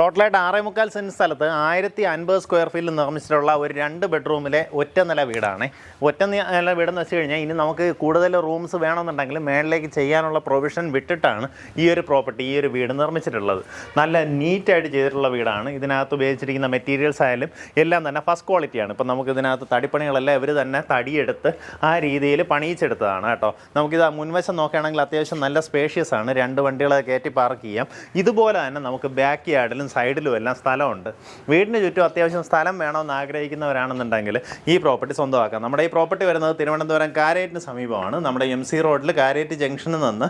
ടോട്ടലായിട്ട് ആറേ മുക്കാൽ സെന്റ് സ്ഥലത്ത് ആയിരത്തി അൻപത് സ്ക്വയർ ഫീറ്റിൽ നിർമ്മിച്ചിട്ടുള്ള ഒരു രണ്ട് ബെഡ്റൂമിലെ ഒറ്റ നില വീടാണ്. ഒറ്റ നില വീടെന്ന് വെച്ച് കഴിഞ്ഞാൽ ഇനി നമുക്ക് കൂടുതൽ റൂംസ് വേണമെന്നുണ്ടെങ്കിൽ മേളിലേക്ക് ചെയ്യാനുള്ള പ്രൊവിഷൻ വിട്ടിട്ടാണ് ഈ ഒരു പ്രോപ്പർട്ടി ഈ ഒരു വീട് നിർമ്മിച്ചിട്ടുള്ളത്. നല്ല നീറ്റായിട്ട് ചെയ്തിട്ടുള്ള വീടാണ്. ഇതിനകത്ത് ഉപയോഗിച്ചിരിക്കുന്ന മെറ്റീരിയൽസ് ആയാലും എല്ലാം തന്നെ ഫസ്റ്റ് ക്വാളിറ്റിയാണ്. ഇപ്പം നമുക്ക് ഇതിനകത്ത് തടിപ്പണികളെല്ലാം ഇവർ തന്നെ തടിയെടുത്ത് ആ രീതിയിൽ പണിയിച്ചെടുത്തതാണ് കേട്ടോ. നമുക്കിത് മുൻവശം നോക്കുകയാണെങ്കിൽ അത്യാവശ്യം നല്ല സ്പേഷ്യസ് ആണ്. രണ്ട് വണ്ടികളെ കയറ്റി പാർക്ക് ചെയ്യാം. ഇതുപോലെ തന്നെ നമുക്ക് ബാക്ക് യാർഡിലും സൈഡിലും എല്ലാം സ്ഥലമുണ്ട്. വീടിന് ചുറ്റും അത്യാവശ്യം സ്ഥലം വേണമെന്ന് ആഗ്രഹിക്കുന്നവരാണെന്നുണ്ടെങ്കിൽ ഈ പ്രോപ്പർട്ടി സ്വന്തമാക്കാം. നമ്മുടെ ഈ പ്രോപ്പർട്ടി വരുന്നത് തിരുവനന്തപുരം കാരേറ്റിന് സമീപമാണ്. നമ്മുടെ എം സി റോഡിൽ കാരേറ്റ് ജംഗ്ഷനിൽ നിന്ന്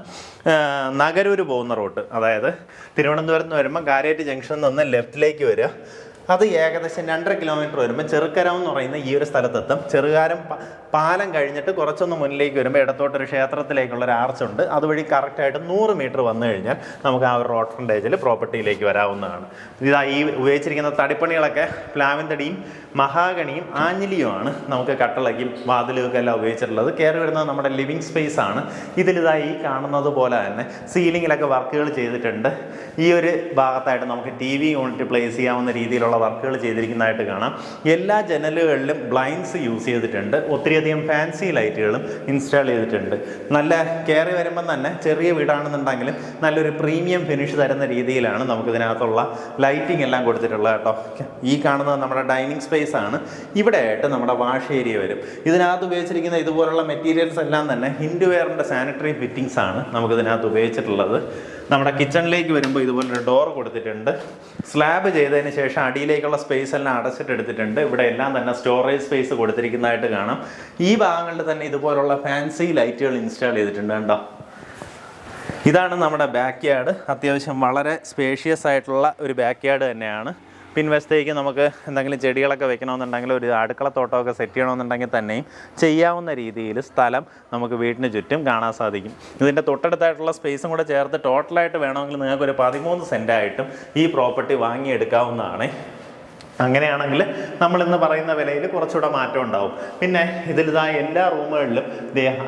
നഗരൂർ പോകുന്ന റൂട്ട്. അതായത് തിരുവനന്തപുരത്ത് നിന്ന് വരുമ്പോൾ കാരേറ്റ് ജംഗ്ഷനിൽ നിന്ന് ലെഫ്റ്റിലേക്ക് വരിക. അത് ഏകദേശം രണ്ടര കിലോമീറ്റർ വരുമ്പോൾ ചെറുക്കരം എന്ന് പറയുന്ന ഈ ഒരു സ്ഥലത്തെത്തും. ചെറുകാരം പാലം കഴിഞ്ഞിട്ട് കുറച്ചൊന്ന് മുന്നിലേക്ക് വരുമ്പോൾ ഇടത്തോട്ടൊരു ക്ഷേത്രത്തിലേക്കുള്ള ഒരു ആർച്ച് ഉണ്ട് അതുവഴി കറക്റ്റായിട്ട് നൂറ് മീറ്റർ വന്നു കഴിഞ്ഞാൽ നമുക്ക് ആ ഒരു റോഡ് ഫ്രണ്ടേജിൽ പ്രോപ്പർട്ടിയിലേക്ക് വരാവുന്നതാണ്. ഇതാ ഈ ഉപയോഗിച്ചിരിക്കുന്ന തടിപ്പണികളൊക്കെ പ്ലാവിൻ തടിയും മഹാഗണിയും ആഞ്ഞിലിയുമാണ് നമുക്ക് കട്ടളയ്ക്കും വാതിലും ഒക്കെ എല്ലാം ഉപയോഗിച്ചിട്ടുള്ളത്. കയറി വരുന്നത് നമ്മുടെ ലിവിങ് സ്പേസ് ആണ്. ഇതിലിതായി കാണുന്നത് പോലെ തന്നെ സീലിങ്ങിലൊക്കെ വർക്കുകൾ ചെയ്തിട്ടുണ്ട്. ഈ ഒരു ഭാഗത്തായിട്ട് നമുക്ക് ടി വി യൂണിറ്റ് പ്ലേസ് ചെയ്യാവുന്ന രീതിയിലുള്ള വർക്കുകൾ ചെയ്തിരിക്കുന്നതായിട്ട് കാണാം. എല്ലാ ജനലുകളിലും ബ്ലൈൻഡ്സ് യൂസ് ചെയ്തിട്ടുണ്ട്. ഒത്തിരിയധികം ഫാൻസി ലൈറ്റുകളും ഇൻസ്റ്റാൾ ചെയ്തിട്ടുണ്ട്. നല്ല കയറി വരുമ്പം തന്നെ ചെറിയ വീടാണെന്നുണ്ടെങ്കിലും നല്ലൊരു പ്രീമിയം ഫിനിഷ് തരുന്ന രീതിയിലാണ് നമുക്കിതിനകത്തുള്ള ലൈറ്റിംഗ് എല്ലാം കൊടുത്തിട്ടുള്ളത് കേട്ടോ. ഈ കാണുന്നത് നമ്മുടെ ഡൈനിങ് സ്പേസ് ആണ്. ഇവിടെ ആയിട്ട് നമ്മുടെ വാഷ് ഏരിയ വരും. ഇതിനകത്ത് ഉപയോഗിച്ചിരിക്കുന്ന ഇതുപോലുള്ള മെറ്റീരിയൽസ് എല്ലാം തന്നെ ഹിൻഡുവെയറിന്റെ സാനിറ്ററി ഫിറ്റിംഗ്സ് ആണ് നമുക്കിതിനകത്ത് ഉപയോഗിച്ചിട്ടുള്ളത്. നമ്മുടെ കിച്ചണിലേക്ക് വരുമ്പോൾ ഇതുപോലൊരു ഡോർ കൊടുത്തിട്ടുണ്ട്. സ്ലാബ് ചെയ്തതിന് ശേഷം അടിയിലേക്കുള്ള സ്പേസ് എല്ലാം അടച്ചിട്ടെടുത്തിട്ടുണ്ട് ഇവിടെ എല്ലാം തന്നെ സ്റ്റോറേജ് സ്പേസ് കൊടുത്തിരിക്കുന്നതായിട്ട് കാണാം. ഈ ഭാഗങ്ങളിൽ തന്നെ ഇതുപോലുള്ള ഫാൻസി ലൈറ്റുകൾ ഇൻസ്റ്റാൾ ചെയ്തിട്ടുണ്ട് കേട്ടോ ഇതാണ് നമ്മുടെ ബാക്ക് യാർഡ് അത്യാവശ്യം വളരെ സ്പേഷ്യസ് ആയിട്ടുള്ള ഒരു ബാക്ക് യാർഡ് തന്നെയാണ്. പിൻവശത്തേക്ക് നമുക്ക് എന്തെങ്കിലും ചെടികളൊക്കെ വെക്കണമെന്നുണ്ടെങ്കിൽ ഒരു അടുക്കളത്തോട്ടമൊക്കെ സെറ്റ് ചെയ്യണമെന്നുണ്ടെങ്കിൽ തന്നെയും ചെയ്യാവുന്ന രീതിയിൽ സ്ഥലം നമുക്ക് വീടിന് ചുറ്റും കാണാൻ സാധിക്കും. ഇതിന്റെ തൊട്ടടുത്തായിട്ടുള്ള സ്പേസും കൂടെ ചേർത്ത് ടോട്ടലായിട്ട് വേണമെങ്കിൽ നിങ്ങൾക്ക് ഒരു പതിമൂന്ന് സെന്റായിട്ടും ഈ പ്രോപ്പർട്ടി വാങ്ങിയെടുക്കാവുന്നതാണ്. അങ്ങനെയാണെങ്കിൽ നമ്മൾ ഇന്ന് പറയുന്ന വിലയിൽ കുറച്ചുകൂടെ മാറ്റം ഉണ്ടാവും. പിന്നെ ഇതിലിതാ എല്ലാ റൂമുകളിലും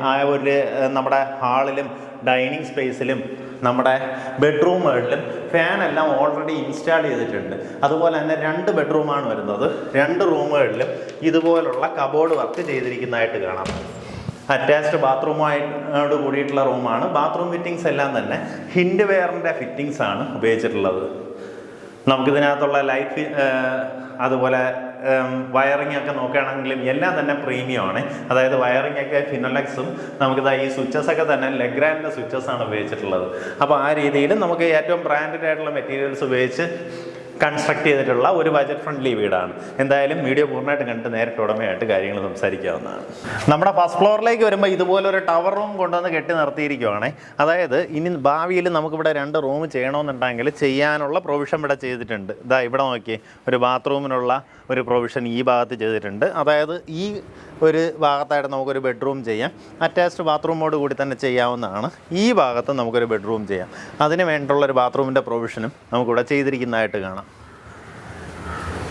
ആ ഒരു നമ്മുടെ ഹാളിലും ഡൈനിങ് സ്പേസിലും നമ്മുടെ ബെഡ്റൂമുകളിലും ഫാൻ എല്ലാം ഓൾറെഡി ഇൻസ്റ്റാൾ ചെയ്തിട്ടുണ്ട്. അതുപോലെ തന്നെ രണ്ട് ബെഡ്റൂമാണ് വരുന്നത്. രണ്ട് റൂമുകളിലും ഇതുപോലുള്ള കബോർഡ് വർക്ക് ചെയ്തിരിക്കുന്നതായിട്ട് കാണാം. അറ്റാച്ച്ഡ് ബാത്റൂമായിട്ട് കൂടിയിട്ടുള്ള റൂമാണ് ബാത്റൂം ഫിറ്റിങ്സ് എല്ലാം തന്നെ ഹിൻഡ് വെയറിന്റെ ഫിറ്റിങ്സ് ആണ് ഉപയോഗിച്ചിട്ടുള്ളത്. നമുക്കിതിനകത്തുള്ള ലൈറ്റ് അതുപോലെ വയറിംഗ് ഒക്കെ നോക്കുകയാണെങ്കിലും എല്ലാം തന്നെ പ്രീമിയം ആണ്. അതായത് വയറിംഗ് ഒക്കെ ഫിനോലെക്സും നമുക്കിതാ ഈ സ്വിച്ചസ് ഒക്കെ തന്നെ ലെഗ്രാൻഡിന്റെ സ്വിച്ചസ് ആണ് ഉപയോഗിച്ചിട്ടുള്ളത്. അപ്പോൾ ആ രീതിയിൽ നമുക്ക് ഏറ്റവും ബ്രാൻഡഡ് ആയിട്ടുള്ള മെറ്റീരിയൽസ് ഉപയോഗിച്ച് കൺസ്ട്രക്ട് ചെയ്തിട്ടുള്ള ഒരു ബജറ്റ് ഫ്രണ്ട്ലി വീടാണ്. എന്തായാലും വീഡിയോ പൂർണമായിട്ട് കണ്ടിട്ട് നേരിട്ട് ഉടമയായിട്ട് കാര്യങ്ങൾ സംസാരിക്കാവുന്നതാണ്. നമ്മുടെ ഫസ്റ്റ് ഫ്ലോറിലേക്ക് വരുമ്പോൾ ഇതുപോലെ ഒരു ടവർ റൂം കൊണ്ടുവന്ന് കെട്ടി നിർത്തിയിരിക്കുവാണ്. അതായത് ഇനി ഭാവിയിൽ നമുക്കിവിടെ രണ്ട് റൂം ചെയ്യണമെന്നുണ്ടെങ്കിൽ ചെയ്യാനുള്ള പ്രൊവിഷൻ ഇവിടെ ചെയ്തിട്ടുണ്ട്. ഇതാ ഇവിടെ നോക്കി ഒരു ബാത്റൂമിനുള്ള ഒരു പ്രൊവിഷൻ ഈ ഭാഗത്ത് ചെയ്തിട്ടുണ്ട്. അതായത് ഈ ഒരു ഭാഗത്തായിട്ട് നമുക്കൊരു ബെഡ്റൂം ചെയ്യാം. അറ്റാച്ച്ഡ് ബാത്റൂമോട് കൂടി തന്നെ ചെയ്യാവുന്നതാണ്. ഈ ഭാഗത്ത് നമുക്കൊരു ബെഡ്റൂം ചെയ്യാം. അതിന് വേണ്ടിയുള്ള ഒരു ബാത്റൂമിന്റെ പ്രൊവിഷനും നമുക്കിവിടെ ചെയ്തിരിക്കുന്നതായിട്ട് കാണാം.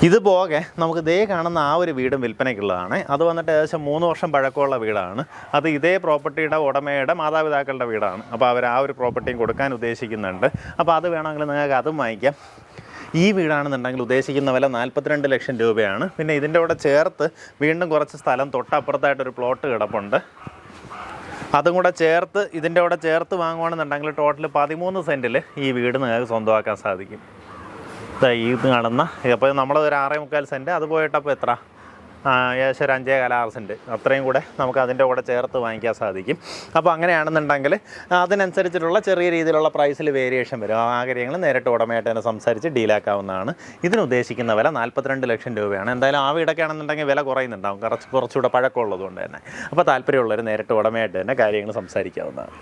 ഇത് പോകെ നമുക്ക് ദേ കാണുന്ന ആ ഒരു വീടും വിൽപ്പനയ്ക്കുള്ളതാണ്. അത് വന്നിട്ട് ഏകദേശം മൂന്ന് വർഷം പഴക്കമുള്ള വീടാണ്. അത് ഇതേ പ്രോപ്പർട്ടിയുടെ ഉടമയുടെ മാതാപിതാക്കളുടെ വീടാണ്. അപ്പോൾ അവർ ആ ഒരു പ്രോപ്പർട്ടിയും കൊടുക്കാൻ ഉദ്ദേശിക്കുന്നുണ്ട്. അപ്പോൾ അത് വേണമെങ്കിൽ നിങ്ങൾക്ക് അതും വാങ്ങിക്കാം. ഈ വീടാണെന്നുണ്ടെങ്കിൽ ഉദ്ദേശിക്കുന്ന വില നാൽപ്പത്തിരണ്ട് ലക്ഷം രൂപയാണ്. പിന്നെ ഇതിന്റെ കൂടെ ചേർത്ത് വീണ്ടും കുറച്ച് സ്ഥലം തൊട്ടപ്പുറത്തായിട്ടൊരു പ്ലോട്ട് കിടപ്പുണ്ട്. അതും കൂടെ ചേർത്ത് ഇതിന്റെ കൂടെ ചേർത്ത് വാങ്ങുകയാണെന്നുണ്ടെങ്കിൽ ടോട്ടൽ പതിമൂന്ന് സെന്റിൽ ഈ വീട് നിങ്ങൾക്ക് സ്വന്തമാക്കാൻ സാധിക്കും. ഈ കാണുന്ന അപ്പോൾ നമ്മൾ ഒരു ആറേ മുക്കാൽ സെന്റ് അത് പോയിട്ടപ്പോൾ എത്ര? ഏകദേശം ഒരു അഞ്ചേ കാല സെന്റ് അത്രയും കൂടെ നമുക്ക് അതിന്റെ കൂടെ ചേർത്ത് വാങ്ങിക്കാൻ സാധിക്കും. അപ്പോൾ അങ്ങനെയാണെന്നുണ്ടെങ്കിൽ അതിനനുസരിച്ചിട്ടുള്ള ചെറിയ രീതിയിലുള്ള പ്രൈസിൽ വേരിയേഷൻ വരും. ആ കാര്യങ്ങൾ നേരിട്ട് ഉടമയായിട്ട് തന്നെ സംസാരിച്ച് ഡീലാക്കാവുന്നതാണ് ഇതിനുദ്ദേശിക്കുന്ന വില നാൽപ്പത്തിരണ്ട് ലക്ഷം രൂപയാണ്. എന്തായാലും ആ വീടൊക്കെ ആണെന്നുണ്ടെങ്കിൽ വില കുറയുന്നുണ്ടാവും. കുറച്ച് കുറച്ചുകൂടെ പഴക്കമുള്ളത് കൊണ്ട് തന്നെ. അപ്പോൾ താല്പര്യമുള്ളവർ നേരിട്ട് ഉടമയായിട്ട് തന്നെ കാര്യങ്ങൾ സംസാരിക്കാവുന്നതാണ്.